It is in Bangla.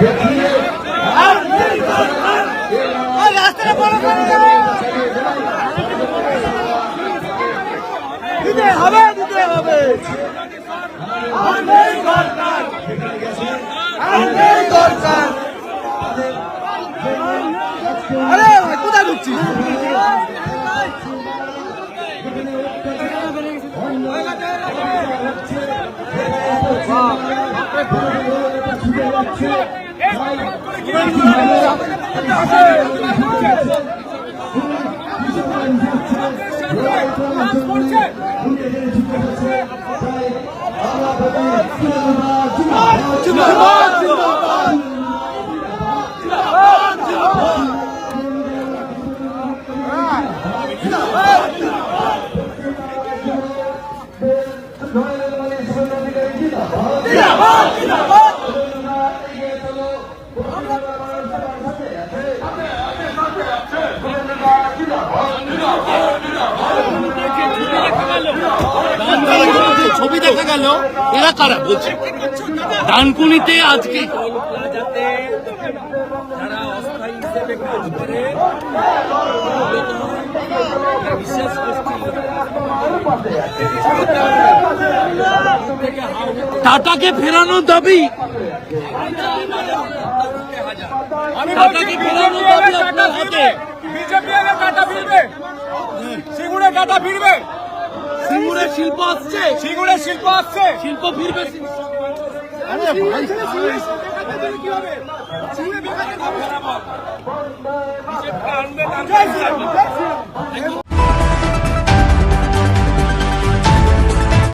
দেখিয়ে দিতে হবে দিতে হবে। আরে কোথায় ঢুকছিস? জিন্দাবাদ জিন্দাবাদ ছবি দেখা গেল, এরা কারা বলছে? ডানকুনিতে আজকে টাটাকে ফেরানোর দাবি। টাটাকে ফেরানোর দাবি আপনার হাতে। বিজেপি ফিরবে। ফিরবে। সিঙ্গুরে শিল্প আসছে। সিঙ্গুরে শিল্প আসছে। শিল্প ফিরবে আনবে